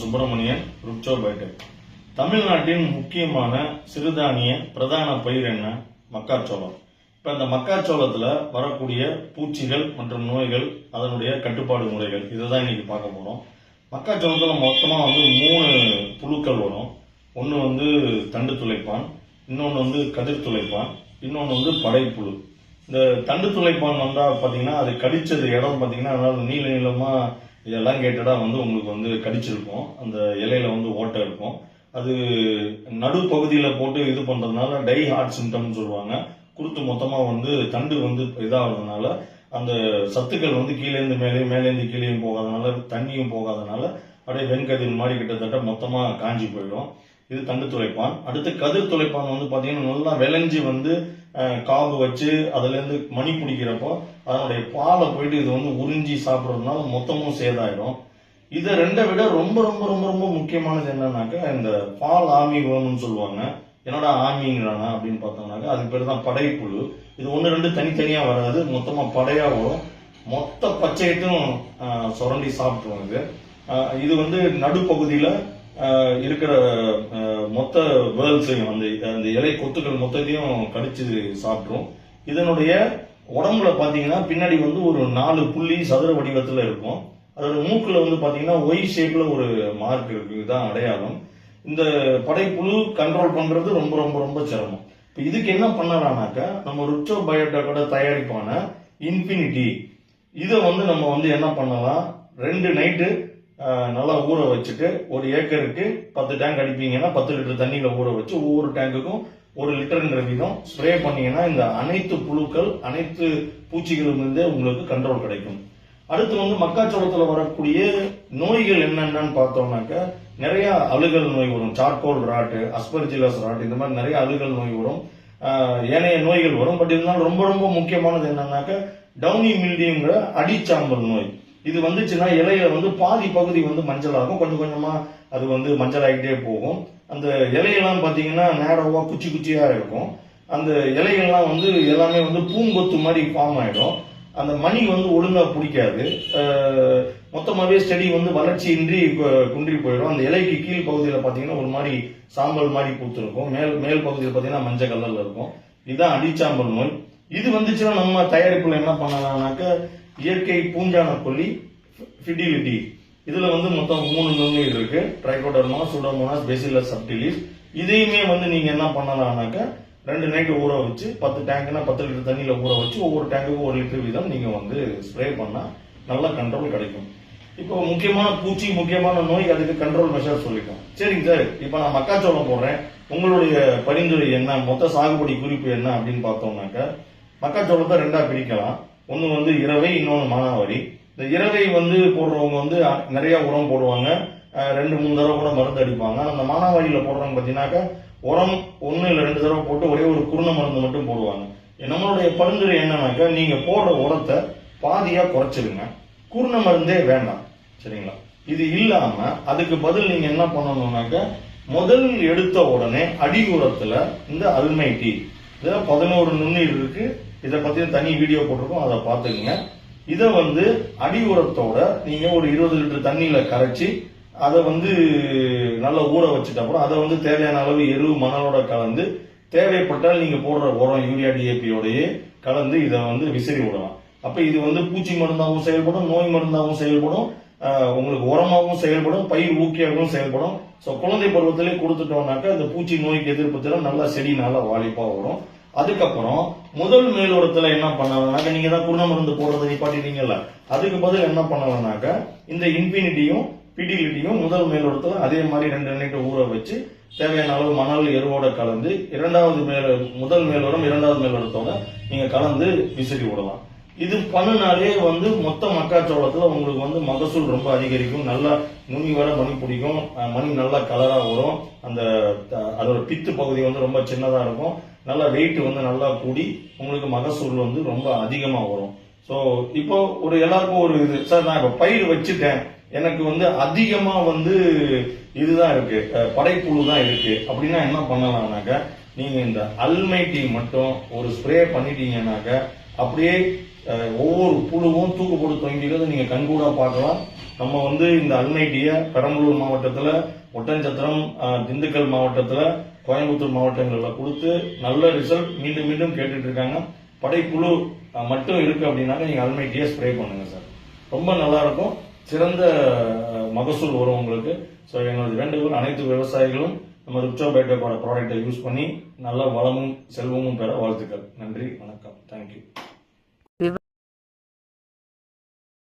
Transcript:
சுப்பிரமணியன் ருப்சோ தமிழ்நாட்டின் முக்கியமான சிறுதானிய பிரதான பயிர் என்ன? மக்காச்சோளம். இப்போ இந்த மக்காச்சோளத்தில் வரக்கூடிய பூச்சிகள் மற்றும் நோய்கள் அதனுடைய கட்டுப்பாடு முறைகள் இதுதான் இன்னைக்கு பார்க்க போகிறோம் மக்காச்சோளத்தில் மொத்தமாக வந்து மூணு புழுக்கள் வரும். ஒன்று வந்து தண்டு துளைப்பான் இன்னொன்று வந்து கதிர் துளைப்பான் இன்னொன்று வந்து படைப்புழு. இந்த தண்டு துளைப்பான் வந்தால் பார்த்தீங்கன்னா அது கடித்தது இடம் பார்த்தீங்கன்னா அதாவது நீள நீளமாக இதெல்லாம் கேட்டடாக வந்து உங்களுக்கு வந்து கடிச்சிருக்கும். அந்த இலையில வந்து ஓட்டை இருக்கும். அது நடுப்பகுதியில போட்டு இது பண்ணுறதுனால டை ஹார்ட் சிம்டம்னு சொல்லுவாங்க. குருத்து மொத்தமாக வந்து தண்டு வந்து இதாகிறதுனால அந்த சத்துக்கள் வந்து கீழேந்து மேலே மேலேந்து கீழேயும் போகாதனால தண்ணியும் போகாதனால அப்படியே வெண்கதிர் மாதிரி கிட்டத்தட்ட மொத்தமாக காஞ்சி போயிடும். இது தண்டு துளைப்பான். அடுத்து கதிர் துளைப்பான் வந்து பார்த்தீங்கன்னா நல்லா விளைஞ்சி வந்து காவு வச்சு அதுலேருந்து மணி பிடிக்கிறப்போ அதனுடைய பாலை போயிட்டு இது வந்து உறிஞ்சி சாப்பிட்றதுனால மொத்தமும் சேதாயிடும் இதை ரெண்டை விட ரொம்ப ரொம்ப ரொம்ப ரொம்ப முக்கியமானது என்னன்னாக்கா இந்த பால் ஆமி வேணும்னு சொல்லுவாங்க. என்னோட ஆமிங்கிறானா அப்படின்னு பார்த்தோம்னாக்கா அதுக்கு பேர் தான் படைப்புழு. இது ஒன்று ரெண்டு தனித்தனியாக வராது. மொத்தமாக படையாக வரும். மொத்த பச்சையத்தையும் சுரண்டி சாப்பிட்ருவாங்க இது. இது வந்து நடுப்பகுதியில் இருக்கிற மொத்த வேர்ல்ஸையும் அந்த அந்த இலை கொத்துக்கள் மொத்தத்தையும் கடிச்சு சாப்பிட்ரும் இதனுடைய உடம்புல பார்த்தீங்கன்னா பின்னாடி வந்து ஒரு நாலு புள்ளி சதுர வடிவத்தில் இருக்கும். அதோட மூக்கில் வந்து பார்த்தீங்கன்னா ஒய் ஷேப்பில் ஒரு மார்க் இருக்கு. இதுதான் அடையாளம். இந்த படைப்புழு கண்ட்ரோல் பண்ணுறது ரொம்ப ரொம்ப ரொம்ப சிரமம். இப்போ இதுக்கு என்ன பண்ணலாம்னாக்கா நம்ம ருச்சோ பயோட்டோட தயாரிப்பான இன்ஃபினிட்டி இதை வந்து நம்ம வந்து என்ன பண்ணலாம்? ரெண்டு நைட்டு நல்லா ஊற வச்சுட்டு ஒரு ஏக்கருக்கு பத்து டேங்க் அடிப்பீங்கன்னா பத்து லிட்டர் தண்ணியில் ஊற வச்சு ஒவ்வொரு டேங்குக்கும் ஒரு லிட்டர்ன்ற வீதம். ஸ்ப்ரே பண்ணீங்கன்னா இந்த அனைத்து புழுக்கள் அனைத்து பூச்சிகளும் இருந்து உங்களுக்கு கண்ட்ரோல் கிடைக்கும். அடுத்து வந்து மக்காச்சோளத்துல வரக்கூடிய நோய்கள் என்னென்னு பார்த்தோம்னாக்க நிறைய அழுகல் நோய் வரும். சார்கோல் ராட்டு அஸ்பர்ஜிலஸ் ராட் இந்த மாதிரி நிறைய அழுகல் நோய் வரும். ஏனைய நோய்கள் வரும். பட் இருந்தாலும் ரொம்ப ரொம்ப முக்கியமானது என்னன்னாக்க டவுனி மில்டிங்கிற அடிச்சாம்பல் நோய். இது வந்துச்சுன்னா இலையில வந்து பாதி பகுதி வந்து மஞ்சள் ஆகும் கொஞ்சம் கொஞ்சமா அது வந்து மஞ்சள் ஆகிட்டே போகும். அந்த இலையெல்லாம் பார்த்தீங்கன்னா நேரவாக குச்சி குச்சியாக இருக்கும். அந்த இலைகள்லாம் வந்து எல்லாமே வந்து பூங்கொத்து மாதிரி ஃபார்ம் ஆகிடும் அந்த மணி வந்து ஒழுங்காக பிடிக்காது. மொத்தமாகவே செடி வந்து வளர்ச்சியின்றி கு- குன்றி போயிடும். அந்த இலைக்கு கீழ் பகுதியில் பார்த்தீங்கன்னா ஒரு மாதிரி சாம்பல் மாதிரி கொடுத்துருக்கும் மேல் மேல் பகுதியில் பார்த்தீங்கன்னா மஞ்சள் கலரில் இருக்கும். இதுதான் அடிச்சாம்பல் நோய். இது வந்துச்சுன்னா நம்ம தயாரிப்புல என்ன பண்ணலாம்னாக்க இயற்கை பூஞ்சான கொல்லி ஃபிடிலிட்டி இதுல வந்து மொத்தம் மூணு நுண்ணுயிர் இருக்கு. ட்ரைகோடர்மா சூடோமோனாஸ் பெசிலஸ் சப்டிலிஸ் இதையுமே வந்து நீங்க என்ன பண்ணலாம்னாக்க ரெண்டு நைட்டு ஊற வச்சு பத்து டேங்க்னா பத்து லிட்டர் தண்ணியில ஊற வச்சு ஒவ்வொரு டேங்குக்கும் ஒரு லிட்டர் வீதம் நீங்க வந்து ஸ்ப்ரே பண்ணா நல்ல கண்ட்ரோல் கிடைக்கும். இப்போ முக்கியமான பூச்சி முக்கியமான நோய் அதுக்கு கண்ட்ரோல் மெஷர் சொல்லிட்டோம். சரிங்க சார் இப்போ நான் மக்காச்சோளம் போடுறேன். உங்களுடைய பரிந்துரை என்ன? மொத்த சாகுபடி குறிப்பு என்ன அப்படின்னு பார்த்தோம்னாக்க மக்காச்சோளத்தை ரெண்டா பிரிக்கலாம். ஒன்று வந்து இரவை இன்னொன்று மானாவாரி. இந்த இறகை வந்து போடுறவங்க வந்து நிறைய உரம் போடுவாங்க. ரெண்டு மூணு தடவை கூட மருந்து அடிப்பாங்க. அந்த மானாவாரியில் போடுறவங்க பார்த்தீங்கன்னாக்க உரம் ஒன்று இல்லை ரெண்டு தடவை போட்டு ஒரே ஒரு குருண மருந்து மட்டும் போடுவாங்க. நம்மளுடைய பரிந்துரை என்னன்னாக்கா நீங்கள் போடுற உரத்தை பாதியாக குறைச்சிருங்க குருண மருந்தே வேண்டாம். சரிங்களா? இது இல்லாமல் அதுக்கு பதில் நீங்கள் என்ன பண்ணணும்னாக்க முதல் எடுத்த உடனே அடி உரத்தில் இந்த அல்மைட்டி இதில் பதினோரு நுண்ணுயிர் இருக்குது இதை பற்றி தனி வீடியோ போட்டிருக்கோம். அதை பார்த்துக்குங்க. இதை வந்து அடி உரத்தோட நீங்க ஒரு இருபது லிட்டர் தண்ணியில கரைச்சி அதை வந்து நல்லா ஊற வச்சுட்ட அப்புறம் அதை வந்து தேவையான அளவு எரு மணலோட கலந்து தேவைப்பட்டால் நீங்க போடுற உரம் யூரியா டிஏபியோடயே கலந்து இதை வந்து விசிறி விடலாம். அப்ப இது வந்து பூச்சி மருந்தாகவும் செயல்படும் நோய் மருந்தாகவும் செயல்படும் உங்களுக்கு உரமாகவும் செயல்படும் பயிர் ஊக்கியாகவும் செயல்படும். ஸோ குழந்தை பருவத்திலே கொடுத்துட்டோம்னாக்கா இந்த பூச்சி நோய்க்கு எதிர்ப்பு திறன் நல்லா செடி நல்லா வாலிப்பாக வரும். அதுக்கப்புறம் முதல் மேலோரத்துல என்ன பண்ணலாம்னாக்க நீங்க தான் குருண மருந்து போடுறதை நிப்பாட்டிட்டீங்கல்ல அதுக்கு பதில் என்ன பண்ணலாம்னாக்க இந்த இன்ஃபினிட்டியும் பிடிலிட்டியும் முதல் மேலோரத்துல அதே மாதிரி ரெண்டு நைட்டு ஊற வச்சு தேவையான அளவு மணல் எருவோட கலந்து இரண்டாவது மேல முதல் மேலோரம் இரண்டாவது மேலோரத்தோட நீங்க கலந்து விசிறி விடலாம். இது பண்ணுனாலே வந்து மொத்த மக்காச்சோளத்துல உங்களுக்கு வந்து மகசூல் ரொம்ப அதிகரிக்கும். நல்லா நுனி வர மணி பிடிக்கும். மணி நல்லா கலரா வரும். அந்த அதோட பித்து பகுதி வந்து ரொம்ப சின்னதா இருக்கும். நல்லா வெயிட் வந்து நல்லா கூடி உங்களுக்கு மகசூல் வந்து ரொம்ப அதிகமா வரும். ஸோ இப்போ ஒரு எல்லாருக்கும் ஒரு இது. சார் நான் இப்போ பயிர் வச்சுட்டேன். எனக்கு வந்து அதிகமா வந்து இதுதான் இருக்கு. படைப்புழு தான் இருக்கு. அப்படின்னா என்ன பண்ணலாம்னாக்க நீங்க இந்த அல்மைட்டி மட்டும் ஒரு ஸ்ப்ரே பண்ணிட்டீங்கன்னாக்க அப்படியே ஒவ்வொரு புழுவும் தூக்கு போட்டு தொங்கிக்கிறது நீங்க கண்கூடாக பார்க்கலாம். நம்ம வந்து இந்த அல்மைட்டிய பெரம்பலூர் மாவட்டத்தில் ஒட்டன்சத்திரம் திண்டுக்கல் மாவட்டத்தில் கோயம்புத்தூர் மாவட்டங்களில் கொடுத்து நல்ல ரிசல்ட் மீண்டும் மீண்டும் கேட்டுட்டு இருக்காங்க படைப்புழு மட்டும் இருக்கு அப்படின்னாக்க நீங்கள் அல்மைட்டியை ஸ்ப்ரே பண்ணுங்க சார். ரொம்ப நல்லா இருக்கும் சிறந்த மகசூல் வரும் உங்களுக்கு. ஸோ எங்களது வேண்டுகோள் அனைத்து விவசாயிகளும் நம்ம ரிப்சோ ப்ராடக்டை ப்ராடக்ட்டை யூஸ் பண்ணி நல்ல வளமும் செல்வமும் பெற வாழ்த்துக்கள். நன்றி வணக்கம். தேங்க்யூ